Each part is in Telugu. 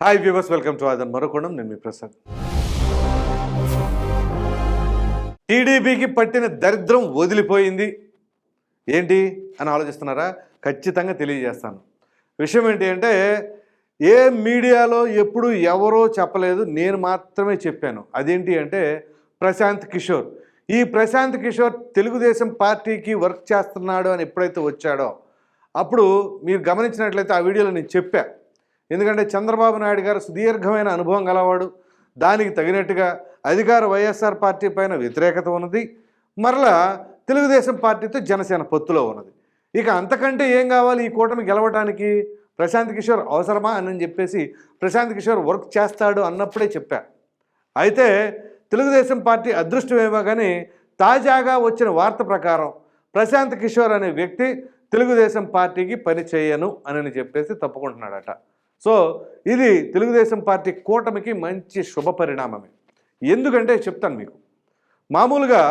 Hi viewers welcome to Aadhan మరొకోణం నేను మీ ప్రసాద్ టీడీపీకి పట్టిన దరిద్రం వదిలిపోయింది. ఏంటి అని ఆలోచిస్తున్నారా? ఖచ్చితంగా తెలియజేస్తాను. విషయం ఏంటి అంటే ఏ మీడియాలో ఎప్పుడు ఎవరో చెప్పలేదు నేను మాత్రమే చెప్పాను. అదేంటి అంటే ప్రశాంత్ కిషోర్. ఈ ప్రశాంత్ కిషోర్ తెలుగుదేశం పార్టీకి వర్క్ చేస్తున్నాడు అని ఎప్పుడైతే వచ్చాడో అప్పుడు మీరు గమనించినట్లయితే ఆ వీడియోలో నేను చెప్పాను ఎందుకంటే చంద్రబాబు నాయుడు గారు సుదీర్ఘమైన అనుభవం గలవాడు. దానికి తగినట్టుగా అధికార వైఎస్ఆర్ పార్టీ పైన వ్యతిరేకత ఉన్నది. మరలా తెలుగుదేశం పార్టీతో జనసేన పొత్తులో ఉన్నది. ఇక అంతకంటే ఏం కావాలి ఈ కూటమి గెలవడానికి ప్రశాంత్ కిషోర్ అవసరమా అని చెప్పేసి ప్రశాంత్ కిషోర్ వర్క్ చేస్తాడు అన్నప్పుడే చెప్పా. అయితే తెలుగుదేశం పార్టీ అదృష్టమేమో కానీ తాజాగా వచ్చిన వార్త ప్రకారం ప్రశాంత్ కిషోర్ అనే వ్యక్తి తెలుగుదేశం పార్టీకి పని చేయను అని చెప్పేసి తప్పుకుంటున్నాడట. సో ఇది తెలుగుదేశం పార్టీ కూటమికి మంచి శుభ పరిణామమే. ఎందుకంటే చెప్తాను మీకు. మామూలుగా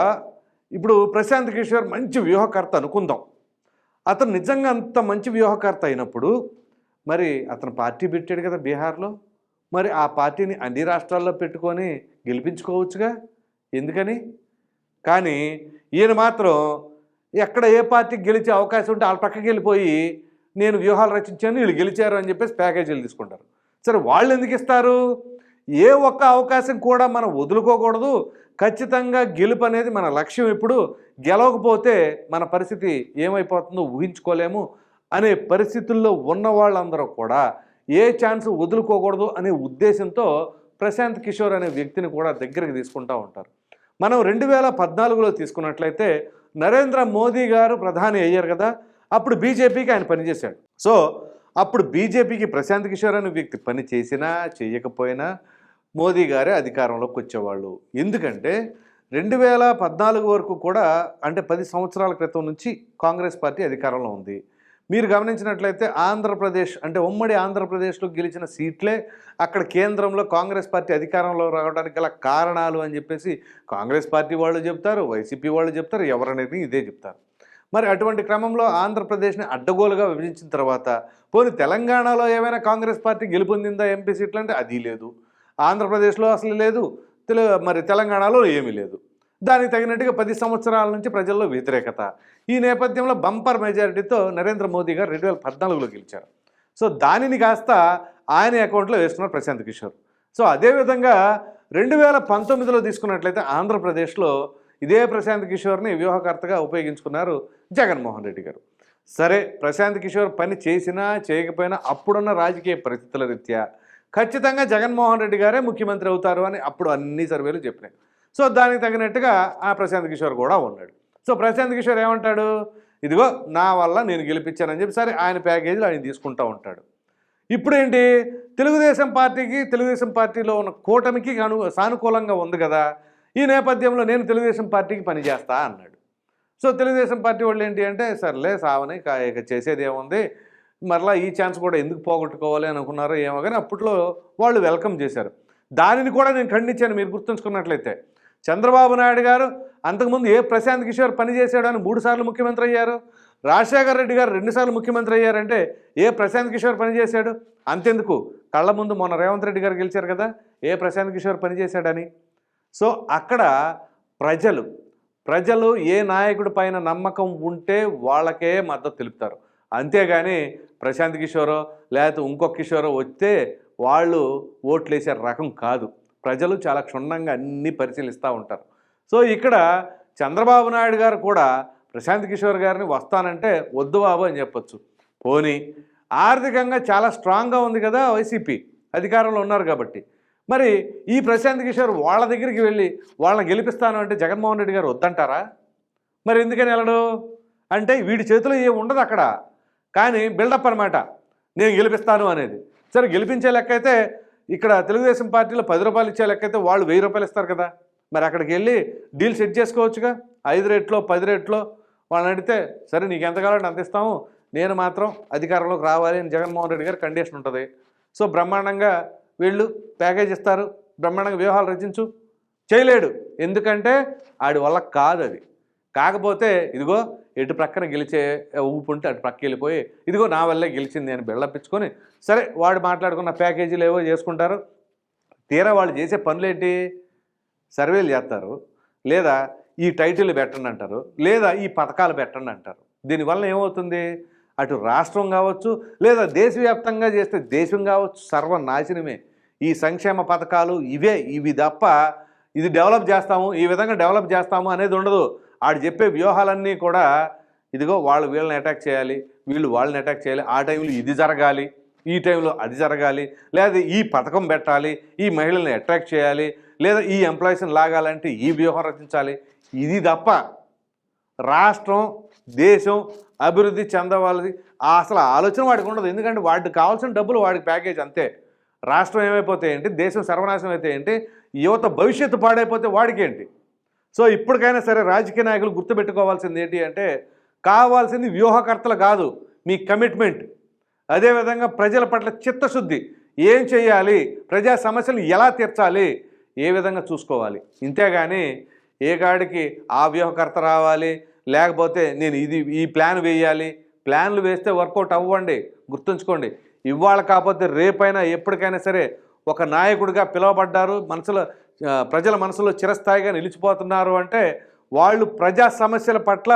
ఇప్పుడు ప్రశాంత్ కిషోర్ మంచి వ్యూహకర్త అనుకుందాం. అతను నిజంగా అంత మంచి వ్యూహకర్త అయినప్పుడు మరి అతను పార్టీ పెట్టాడు కదా బీహార్లో. మరి ఆ పార్టీని అన్ని రాష్ట్రాల్లో పెట్టుకొని గెలిపించుకోవచ్చుగా. ఎందుకని? కానీ ఈయన మాత్రం ఎక్కడ ఏ పార్టీకి గెలిచే అవకాశం ఉంటే వాళ్ళ పక్కకి వెళ్ళిపోయి నేను వ్యూహాలు రచించాను వీళ్ళు గెలిచారు అని చెప్పేసి ప్యాకేజీలు తీసుకుంటారు. సరే వాళ్ళు ఎందుకు ఇస్తారు? ఏ ఒక్క అవకాశం కూడా మనం వదులుకోకూడదు. ఖచ్చితంగా గెలుపు అనేది మన లక్ష్యం ఇప్పుడు గెలవకపోతే మన పరిస్థితి ఏమైపోతుందో ఊహించుకోలేము అనే పరిస్థితుల్లో ఉన్న వాళ్ళందరూ కూడా ఏ ఛాన్స్ వదులుకోకూడదు అనే ఉద్దేశంతో ప్రశాంత్ కిషోర్ అనే వ్యక్తిని కూడా దగ్గరికి తీసుకుంటూ ఉంటారు. మనం రెండు వేల పద్నాలుగులో తీసుకున్నట్లయితే నరేంద్ర మోదీ గారు ప్రధాని అయ్యారు కదా. అప్పుడు బీజేపీకి ఆయన పనిచేశాడు సో అప్పుడు బీజేపీకి ప్రశాంత్ కిషోర్ అనే వ్యక్తి పని చేసినా చేయకపోయినా మోదీ గారే అధికారంలోకి వచ్చేవాళ్ళు. ఎందుకంటే రెండు వేల పద్నాలుగు వరకు కూడా అంటే పది సంవత్సరాల క్రితం నుంచి కాంగ్రెస్ పార్టీ అధికారంలో ఉంది. మీరు గమనించినట్లయితే ఆంధ్రప్రదేశ్ అంటే ఉమ్మడి ఆంధ్రప్రదేశ్లో గెలిచిన సీట్లే అక్కడ కేంద్రంలో కాంగ్రెస్ పార్టీ అధికారంలో రావడానికి గల కారణాలు అని చెప్పేసి కాంగ్రెస్ పార్టీ వాళ్ళు చెప్తారు వైసీపీ వాళ్ళు చెప్తారు ఎవరనేది ఇదే చెప్తారు. మరి అటువంటి క్రమంలో ఆంధ్రప్రదేశ్ని అడ్డగోలుగా విభజించిన తర్వాత పోనీ తెలంగాణలో ఏమైనా కాంగ్రెస్ పార్టీ గెలుపొందిందా ఎంపీ సీట్లు అంటే అది లేదు. ఆంధ్రప్రదేశ్లో అసలు లేదు. తెలు మరి తెలంగాణలో ఏమీ లేదు. దానికి తగినట్టుగా పది సంవత్సరాల నుంచి ప్రజల్లో వ్యతిరేకత. ఈ నేపథ్యంలో బంపర్ మెజారిటీతో నరేంద్ర మోదీ గారు రెండు వేల పద్నాలుగులో గెలిచారు. సో దానిని కాస్త ఆయన అకౌంట్లో వేస్తున్నారు ప్రశాంత్ కిషోర్. సో అదేవిధంగా రెండు వేల పంతొమ్మిదిలో తీసుకున్నట్లయితే ఆంధ్రప్రదేశ్లో ఇదే ప్రశాంత్ కిషోర్ని వ్యూహకర్తగా ఉపయోగించుకున్నారు జగన్మోహన్ రెడ్డి గారు. సరే ప్రశాంత్ కిషోర్ పని చేసినా చేయకపోయినా అప్పుడున్న రాజకీయ పరిస్థితుల రీత్యా ఖచ్చితంగా జగన్మోహన్ రెడ్డి గారే ముఖ్యమంత్రి అవుతారు అని అప్పుడు అన్ని సర్వేలు చెప్పినాయి. సో దానికి తగినట్టుగా ఆ ప్రశాంత్ కిషోర్ కూడా ఉన్నాడు. సో ప్రశాంత్ కిషోర్ ఏమంటాడు? ఇదిగో నా వల్ల నేను గెలిపించానని చెప్పి సరే ఆయన ప్యాకేజీలు ఆయన తీసుకుంటూ ఉంటాడు. ఇప్పుడు ఏంటి తెలుగుదేశం పార్టీకి తెలుగుదేశం పార్టీలో ఉన్న కూటమికి అను సానుకూలంగా ఉంది కదా. ఈ నేపథ్యంలో నేను తెలుగుదేశం పార్టీకి పనిచేస్తా అన్నాడు. సో తెలుగుదేశం పార్టీ వాళ్ళు ఏంటి అంటే సర్లే సావని ఇక చేసేది ఏముంది? మరలా ఈ ఛాన్స్ కూడా ఎందుకు పోగొట్టుకోవాలి అనుకున్నారో ఏమో కానీ అప్పట్లో వాళ్ళు వెల్కమ్ చేశారు. దానిని కూడా నేను ఖండించాను మీరు గుర్తుంచుకున్నట్లయితే. చంద్రబాబు నాయుడు గారు అంతకుముందు ఏ ప్రశాంత్ కిషోర్ పనిచేశాడు అని మూడుసార్లు ముఖ్యమంత్రి అయ్యారు? రాజశేఖర రెడ్డి గారు రెండుసార్లు ముఖ్యమంత్రి అయ్యారంటే ఏ ప్రశాంత్ కిషోర్ పనిచేశాడు అంతెందుకు? కళ్ళ ముందు మొన్న రేవంత్ రెడ్డి గారు గెలిచారు కదా ఏ ప్రశాంత్ కిషోర్ పనిచేశాడని సో అక్కడ ప్రజలు ప్రజలు ఏ నాయకుడి పైన నమ్మకం ఉంటే వాళ్ళకే మద్దతు తెలుపుతారు. అంతేగాని ప్రశాంత్ కిషోరో లేకపోతే ఇంకొక కిషోరో వస్తే వాళ్ళు ఓట్లు వేసే రకం కాదు. ప్రజలు చాలా క్షుణ్ణంగా అన్నీ పరిశీలిస్తూ ఉంటారు. సో ఇక్కడ చంద్రబాబు నాయుడు గారు కూడా ప్రశాంత్ కిషోర్ గారిని వస్తానంటే వద్దు బాబు అని చెప్పొచ్చు. పోనీ ఆర్థికంగా చాలా స్ట్రాంగ్గా ఉంది కదా వైసీపీ అధికారంలో ఉన్నారు కాబట్టి. మరి ఈ ప్రశాంత్ కిషోర్ వాళ్ళ దగ్గరికి వెళ్ళి వాళ్ళని గెలిపిస్తాను అంటే జగన్మోహన్ రెడ్డి గారు వద్దంటారా? మరి ఎందుకని వెళ్ళడు? అంటే వీడి చేతిలో ఏం ఉండదు అక్కడ. కానీ బిల్డప్ అనమాట నేను గెలిపిస్తాను అనేది. సరే గెలిపించే లెక్క అయితే ఇక్కడ తెలుగుదేశం పార్టీలో పది రూపాయలు ఇచ్చే లెక్క అయితే వాళ్ళు వెయ్యి రూపాయలు ఇస్తారు కదా. మరి అక్కడికి వెళ్ళి డీల్ సెట్ చేసుకోవచ్చుగా. ఐదు రేట్లో పది రేట్లో వాళ్ళని అడిగితే సరే నీకు ఎంత కావాలంటే అంత ఇస్తాము. నేను మాత్రం అధికారంలోకి రావాలి అని జగన్మోహన్ రెడ్డి గారు కండిషన్ ఉంటుంది. సో బ్రహ్మాండంగా వీళ్ళు ప్యాకేజ్ ఇస్తారు బ్రహ్మాండంగా వ్యూహాలు రచించు. చేయలేడు. ఎందుకంటే ఆడి వల్ల కాదు అది కాకపోతే ఇదిగో ఎటు ప్రక్కన గెలిచే ఊపుంటే అటు ప్రక్క వెళ్ళిపోయి ఇదిగో నా వల్లే గెలిచింది అని బెళ్ళపించుకొని సరే వాడు మాట్లాడుకున్న ప్యాకేజీలు ఏవో చేసుకుంటారు. తీరా వాళ్ళు చేసే పనులేంటి? సర్వేలు చేస్తారు. లేదా ఈ టైటిల్ పెట్టండి అంటారు. లేదా ఈ పథకాలు పెట్టండి అంటారు. దీనివల్ల ఏమవుతుంది? అటు రాష్ట్రం కావచ్చు లేదా దేశవ్యాప్తంగా చేస్తే దేశం కావచ్చు సర్వనాశనమే. ఈ సంక్షేమ పథకాలు ఇవే ఇవి తప్ప ఇది డెవలప్ చేస్తాము ఈ విధంగా డెవలప్ చేస్తాము అనేది ఉండదు. ఆడు చెప్పే వ్యూహాలన్నీ కూడా ఇదిగో వాళ్ళు వీళ్ళని అటాక్ చేయాలి వీళ్ళు వాళ్ళని అటాక్ చేయాలి ఆ టైంలో ఇది జరగాలి ఈ టైంలో అది జరగాలి లేదా ఈ పథకం పెట్టాలి ఈ మహిళల్ని అట్రాక్ట్ చేయాలి లేదా ఈ ఎంప్లాయీస్ని లాగాలంటే ఈ వ్యూహం రచించాలి. ఇది తప్ప రాష్ట్రం దేశం అభివృద్ధి చెందవాలి అసలు ఆలోచన వాడికి ఉండదు. ఎందుకంటే వాడికి కావాల్సిన డబ్బులు వాడికి ప్యాకేజ్ అంతే. రాష్ట్రం ఏమైపోతే ఏంటి? దేశం సర్వనాశనం అయితే ఏంటి? యువత భవిష్యత్తు పాడైపోతే వాడికి ఏంటి? సో ఇప్పటికైనా సరే రాజకీయ నాయకులు గుర్తుపెట్టుకోవాల్సింది ఏంటి అంటే కావాల్సింది వ్యూహకర్తలు కాదు మీ కమిట్మెంట్. అదేవిధంగా ప్రజల పట్ల చిత్తశుద్ధి. ఏం చేయాలి ప్రజా సమస్యలు ఎలా తీర్చాలి? ఏ విధంగా చూసుకోవాలి? ఇంతేగాని ఏ కాడికి ఆ వ్యూహకర్త రావాలి? లేకపోతే నేను ఇది ఈ ప్లాన్ వేయాలి? ప్లాన్లు వేస్తే వర్కౌట్ అవ్వండి. గుర్తుంచుకోండి. ఇవాళ కాకపోతే రేపైనా ఎప్పటికైనా సరే ఒక నాయకుడిగా పిలువబడ్డారు. మనసులో ప్రజల మనసులో చిరస్థాయిగా నిలిచిపోతున్నారు అంటే వాళ్ళు ప్రజా సమస్యల పట్ల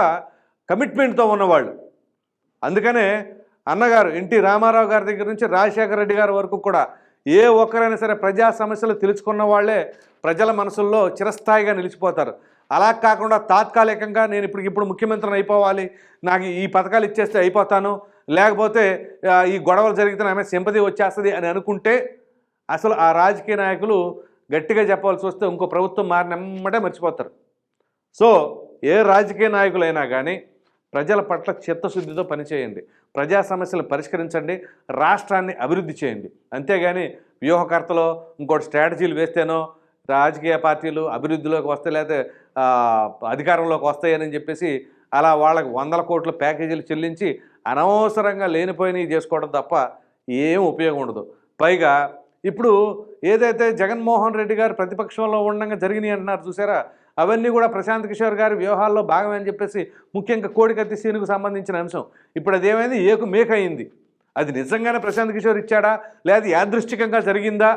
కమిట్మెంట్తో ఉన్నవాళ్ళు. అందుకనే అన్నగారు ఎన్టీ రామారావు గారి దగ్గర నుంచి రాజశేఖర రెడ్డి గారి వరకు కూడా ఏ ఒక్కరైనా సరే ప్రజా సమస్యలు తెలుసుకున్న వాళ్ళే ప్రజల మనసుల్లో చిరస్థాయిగా నిలిచిపోతారు. అలా కాకుండా తాత్కాలికంగా నేను ఇప్పుడు ఇప్పుడు ముఖ్యమంత్రిని అయిపోవాలి నాకు ఈ పథకాలు ఇచ్చేస్తే అయిపోతాను లేకపోతే ఈ గొడవలు జరిగితే ఆమె సింపతి వచ్చేస్తుంది అని అనుకుంటే అసలు ఆ రాజకీయ నాయకులు గట్టిగా చెప్పాల్సి వస్తే ఇంకో ప్రభుత్వం మారినమ్మటే మర్చిపోతారు. సో ఏ రాజకీయ నాయకులైనా కానీ ప్రజల పట్ల చిత్తశుద్ధితో పనిచేయండి. ప్రజా సమస్యలు పరిష్కరించండి. రాష్ట్రాన్ని అభివృద్ధి చేయండి. అంతేగాని వ్యూహకర్తలో ఇంకోటి స్ట్రాటజీలు వేస్తేనో రాజకీయ పార్టీలు అభివృద్ధిలోకి వస్తాయి లేకపోతే అధికారంలోకి వస్తాయని చెప్పేసి అలా వాళ్ళకి వందల కోట్ల ప్యాకేజీలు చెల్లించి అనవసరంగా లేనిపోయినవి చేసుకోవడం తప్ప ఏం ఉపయోగం ఉండదు. పైగా ఇప్పుడు ఏదైతే జగన్మోహన్ రెడ్డి గారు ప్రతిపక్షంలో ఉండగా జరిగినాయి అంటున్నారు చూసారా? అవన్నీ కూడా ప్రశాంత్ కిషోర్ గారి వ్యూహాల్లో భాగమే అని చెప్పేసి ముఖ్యంగా కోడికత్తి సీనుకు సంబంధించిన అంశం. ఇప్పుడు అదేమైంది? ఏకు మేకయింది. అది నిజంగానే ప్రశాంత్ కిషోర్ ఇచ్చాడా? లేదా యాదృష్టికంగా జరిగిందా?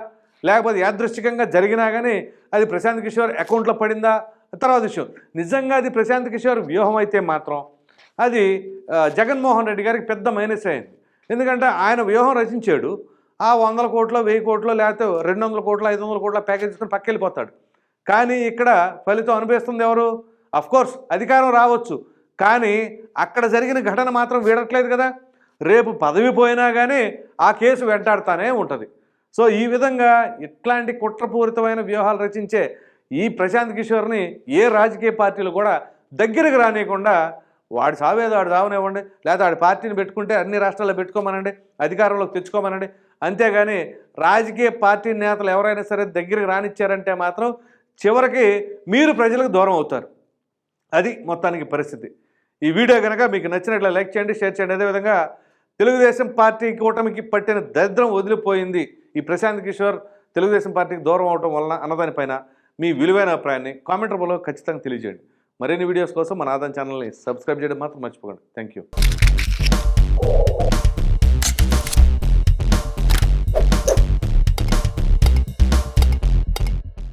లేకపోతే యాదృష్టికంగా జరిగినా కానీ అది ప్రశాంత్ కిషోర్ అకౌంట్లో పడిందా? తర్వాత విషయం. నిజంగా అది ప్రశాంత్ కిషోర్ వ్యూహం అయితే మాత్రం అది జగన్మోహన్ రెడ్డి గారికి పెద్ద మైనస్ అయింది. ఎందుకంటే ఆయన వ్యూహం రచించాడు. ఆ వందల కోట్లు వెయ్యి కోట్లు లేకపోతే రెండు వందల కోట్లు ఐదు వందల కోట్ల ప్యాకేజ్ తీసుకుని పక్కెళ్ళిపోతాడు. కానీ ఇక్కడ ఫలితం అనుభవిస్తుంది ఎవరు? కోర్స్ అధికారం రావచ్చు. కానీ అక్కడ జరిగిన ఘటన మాత్రం వీడట్లేదు కదా. రేపు పదవి పోయినా కానీ ఆ కేసు వెంటాడుతానే ఉంటుంది. సో ఈ విధంగా ఇట్లాంటి కుట్రపూరితమైన వ్యూహాలు రచించే ఈ ప్రశాంత్ కిషోర్ని ఏ రాజకీయ పార్టీలు కూడా దగ్గరకు రానియకుండా వాడు సావేదో వాడు సావనివ్వండి లేదా వాడి పార్టీని పెట్టుకుంటే అన్ని రాష్ట్రాల్లో పెట్టుకోమనండి అధికారంలోకి తెచ్చుకోమనండి. అంతేగాని రాజకీయ పార్టీ నేతలు ఎవరైనా సరే దగ్గరికి రానిచ్చారంటే మాత్రం చివరికి మీరు ప్రజలకు దూరం అవుతారు. అది మొత్తానికి పరిస్థితి. ఈ వీడియో కనుక మీకు నచ్చినట్లు లైక్ చేయండి షేర్ చేయండి. అదేవిధంగా తెలుగుదేశం పార్టీ కూటమికి పట్టిన దరిద్రం వదిలిపోయింది ఈ ప్రశాంత్ కిషోర్. తెలుగుదేశం పార్టీకి దూరం అవడం వలన అన్నదానిపైన మీ విలువైన అభిప్రాయాన్ని కామెంట్ రూపంలో ఖచ్చితంగా తెలియజేయండి. మరిన్ని వీడియోస్ కోసం మన ఆదాయం ఛానల్ని సబ్స్క్రైబ్ చేయడం మాత్రం మర్చిపోకండి. Thank you